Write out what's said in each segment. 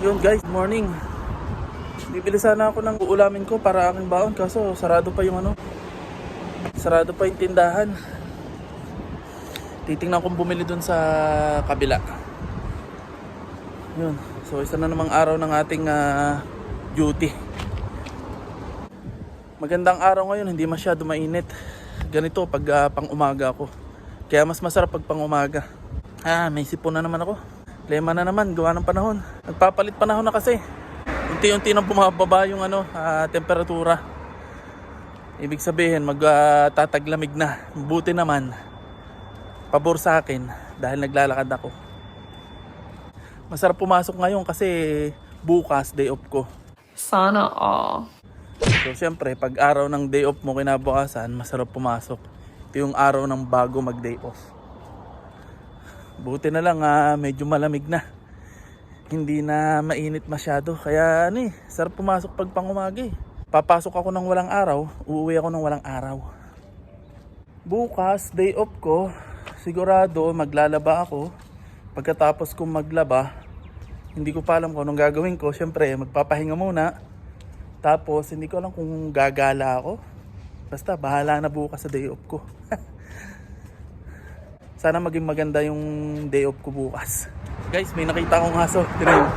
Yun guys, morning. Bibili sana ako ng uulamin ko para aking baon kaso sarado pa yung ano. Sarado pa yung tindahan. Titingnan kong bumili dun sa kabila. Yun. So isa na namang araw ng ating ah, duty. Magandang araw ngayon, hindi masyado mainit. Ganito pag ah, pang umaga ako. Kaya mas masarap pag pang umaga. Ah, may sipon na naman ako. Lema na naman, gawa ng panahon. Nagpapalit panahon na kasi. Unti-unti nang bumababa yung ano, ah, temperatura. Ibig sabihin, magtataglamig na. Buti naman, pabor sa akin dahil naglalakad ako. Masarap pumasok ngayon kasi bukas day off ko. Sana all. So syempre, pag araw ng day off mo kinabukasan, masarap pumasok. Ito yung araw ng bago mag day off. Buti na lang ah, medyo malamig na. Hindi na mainit masyado. Kaya ano eh, sarap pumasok pag pangumaga eh. Papasok ako ng walang araw, uuwi ako ng walang araw. Bukas, day off ko, sigurado maglalaba ako. Pagkatapos kong maglaba, hindi ko pa alam kung anong gagawin ko. Syempre, magpapahinga muna. Tapos, hindi ko alam kung gagala ako. Basta, bahala na bukas sa day off ko. Sana maging maganda yung day off ko bukas. Guys, may nakita akong aso. Tira yun.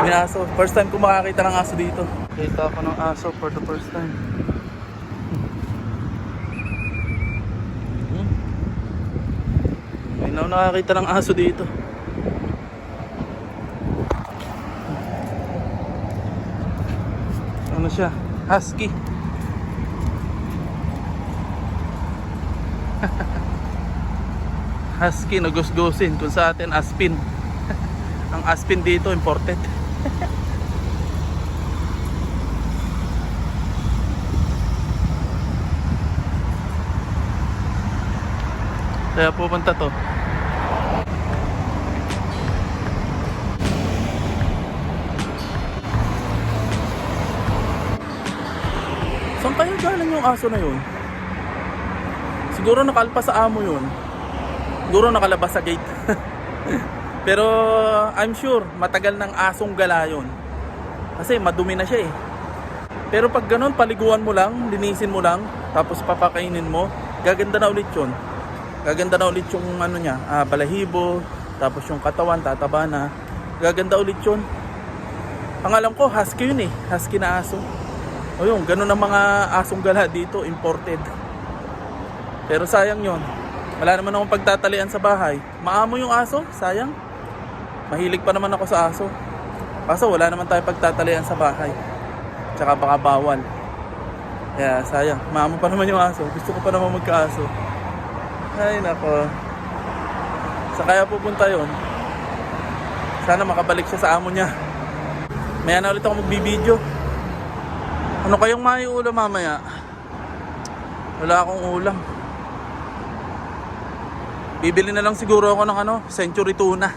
May aso. First time ko makakita ng aso dito. Kita ako ng aso for the first time. Hmm. May na nakakita ng aso dito. Ano siya? Husky. Husky na gusgusin kung sa atin aspin. Ang aspin dito imported. Kaya pupunta to. Saan kaya galing yung aso na yun? Siguro nakalpas sa amo yun. Siguro nakalabas sa gate. Pero I'm sure matagal ng asong gala yun. Kasi madumi na siya eh. Pero pag ganun, paliguan mo lang, linisin mo lang, tapos papakainin mo, gaganda na ulit yun. Gaganda na ulit yung ano niya, ah, balahibo, tapos yung katawan, tataba na. Gaganda ulit yun. Ang alam ko, husky yun eh. Husky na aso. O yun, ganun ang mga asong gala dito, imported. Pero sayang yun. Wala naman akong pagtatalian sa bahay. Maamo yung aso, sayang. Mahilig pa naman ako sa aso. Kaso wala naman tayo pagtatalian sa bahay. Tsaka baka bawal. Kaya sayang, maamo pa naman yung aso. Gusto ko pa naman magkaaso. Ay nako. Sa kaya pupunta yon. Sana makabalik siya sa amo niya. Maya na ulit ako magbibideo. Ano kayong may ulam mamaya? Wala akong ulam. Bibili na lang siguro ako ng ano, century tuna.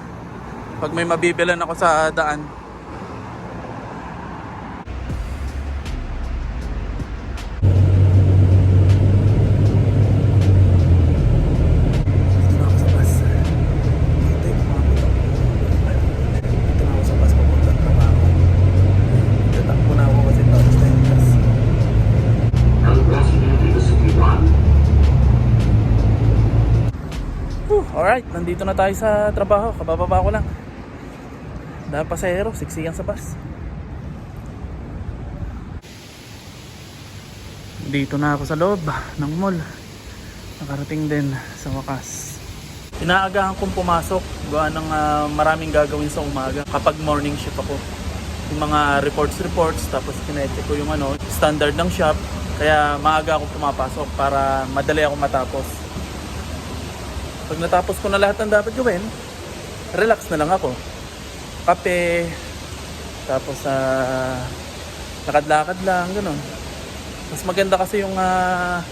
Pag may mabibilan ako sa daan. Alright, nandito na tayo sa trabaho. Kabababa ko lang. Dahil pasahero, siksikan sa bus. Dito na ako sa loob ng mall. Nakarating din sa wakas. Inaagahan kong pumasok. Gawa ng ah, maraming gagawin sa umaga kapag morning shift ako. Yung mga reports-reports, tapos kinecheck ko yung ano, standard ng shop. Kaya maaga ako pumapasok para madali ako matapos. Pag natapos ko na lahat ng dapat gawin, relax na lang ako. Kape, tapos sa lakad-lakad lang, ganun. Mas maganda kasi yung ah,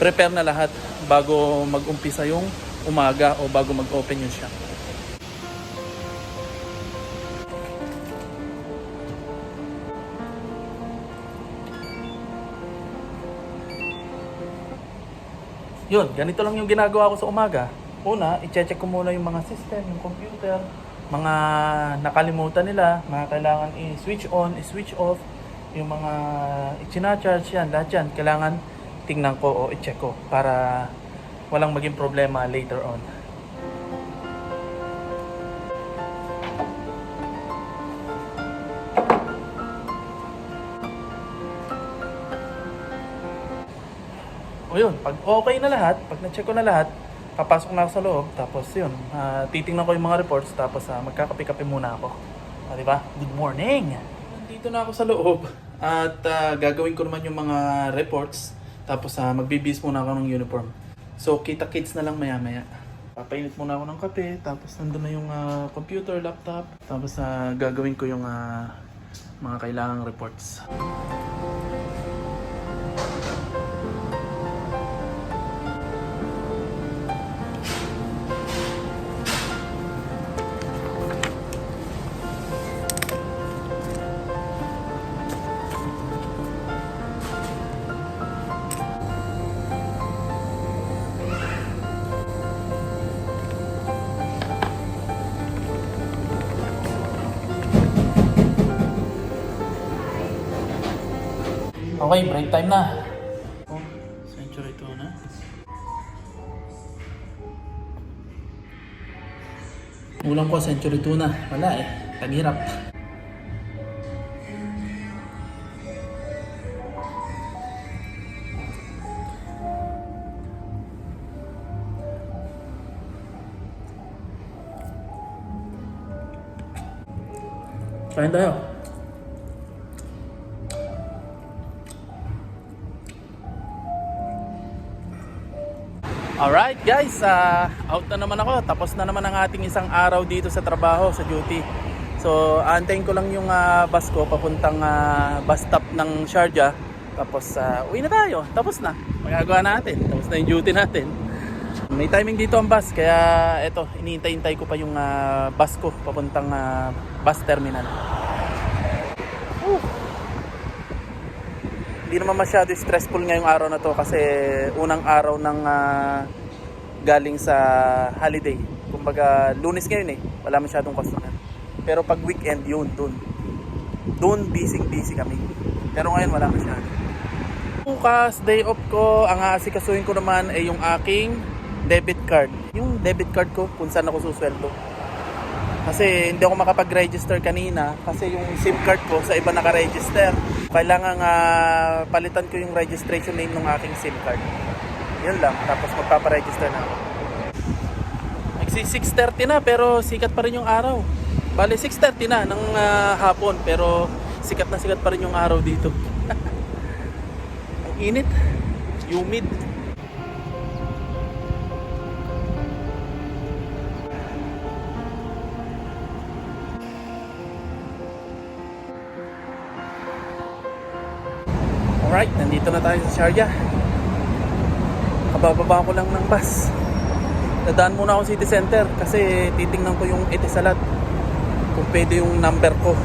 prepare na lahat bago mag-umpisa yung umaga o bago mag-open yung shop. Yun, ganito lang yung ginagawa ko sa umaga. Una, i-check ko muna yung mga system, yung computer, mga nakalimutan nila, mga kailangan i-switch on, i-switch off, yung mga ichina-charge yan, lahat yan, kailangan tingnan ko o i-check ko para walang maging problema later on. Yun, pag okay na lahat, pag na-check ko na lahat, papasok na ako sa loob, tapos yun, ah, titingnan ko yung mga reports, tapos uh, magkakape-kape muna ako. O, di ba? Good morning! Nandito na ako sa loob, at ah, gagawin ko naman yung mga reports, tapos uh, magbibis muna ako ng uniform. So, kita-kits na lang maya-maya. Papainit muna ako ng kape, tapos nandun na yung ah, computer, laptop, tapos ah, gagawin ko yung ah, mga kailangang reports. Okay, break time na. Oh, century 2 na. Ulam ko, century 2 na. Wala eh. Taghirap. Kain tayo. Alright guys, ah, out na naman ako. Tapos na naman ang ating isang araw dito sa trabaho, sa duty. So, aantayin ko lang yung ah, bus ko papuntang ah, bus stop ng Sharjah. Tapos, ah, uwi na tayo. Tapos na. Magagawa natin. Tapos na yung duty natin. May timing dito ang bus, kaya eto, iniintay-intay ko pa yung ah, bus ko papuntang ah, bus terminal. Hindi naman masyado stressful ngayong araw na to kasi unang araw ng ah, galing sa holiday. Kumbaga, lunes ngayon eh. Wala masyadong customer. Pero pag weekend, yun, dun. Dun, busy-busy kami. Pero ngayon, wala masyado. Bukas, day off ko, ang aasikasuhin ko naman ay yung aking debit card. Yung debit card ko, kung saan ako susweldo. Kasi hindi ako makapag-register kanina kasi yung SIM card ko sa iba naka-register. Kailangan ah, palitan ko yung registration name ng aking SIM card. Yun lang. Tapos magpaparegister na ako. Magsi 6.30 na pero sikat pa rin yung araw. Bale 6.30 na ng ah, hapon pero sikat na sikat pa rin yung araw dito. Ang init. Humid. Alright, nandito na tayo sa Sharjah. Kabababa ko lang ng bus. Dadaan muna ako city center kasi titingnan ko yung etisalat. Kung pwede yung number ko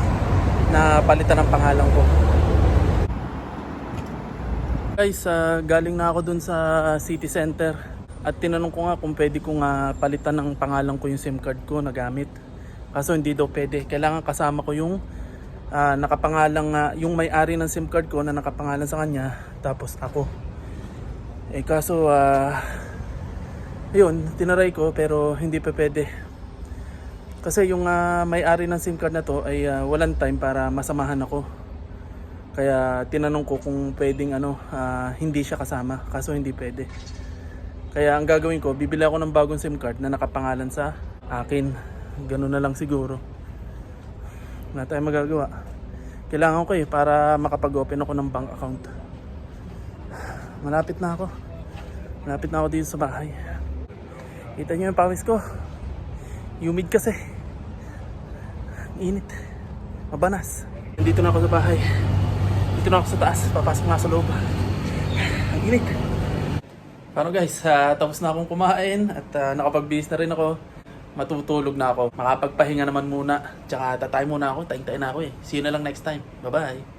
na palitan ng pangalan ko. Guys, ah, galing na ako dun sa city center. At tinanong ko nga kung pwede ko nga palitan ng pangalan ko yung SIM card ko na gamit. Kaso hindi daw pwede. Kailangan kasama ko yung ah, nakapangalang ah, yung may-ari ng SIM card ko na nakapangalan sa kanya tapos ako. Eh kaso ah yun, tinaray ko pero hindi pa pwede. Kasi yung ah, may-ari ng SIM card na to ay ah, walang time para masamahan ako. Kaya tinanong ko kung pwedeng ano, ah, hindi siya kasama. Kaso hindi pwede. Kaya ang gagawin ko, bibili ako ng bagong SIM card na nakapangalan sa akin. Ganun na lang siguro. Wala tayong magagawa. Kailangan ko eh para makapag-open ako ng bank account. Malapit na ako. Malapit na ako dito sa bahay. Kita niyo yung pawis ko. Humid kasi. Init. Mabanas. Dito na ako sa bahay. Dito na ako sa taas. Papasok na sa loob. Ang init. Paano guys, ah, tapos na akong kumain at uh, nakapagbihis na rin ako. Matutulog na ako. Makapagpahinga naman muna. Tsaka tatay muna ako. Taing-tayin na ako eh. See you na lang next time. Bye-bye.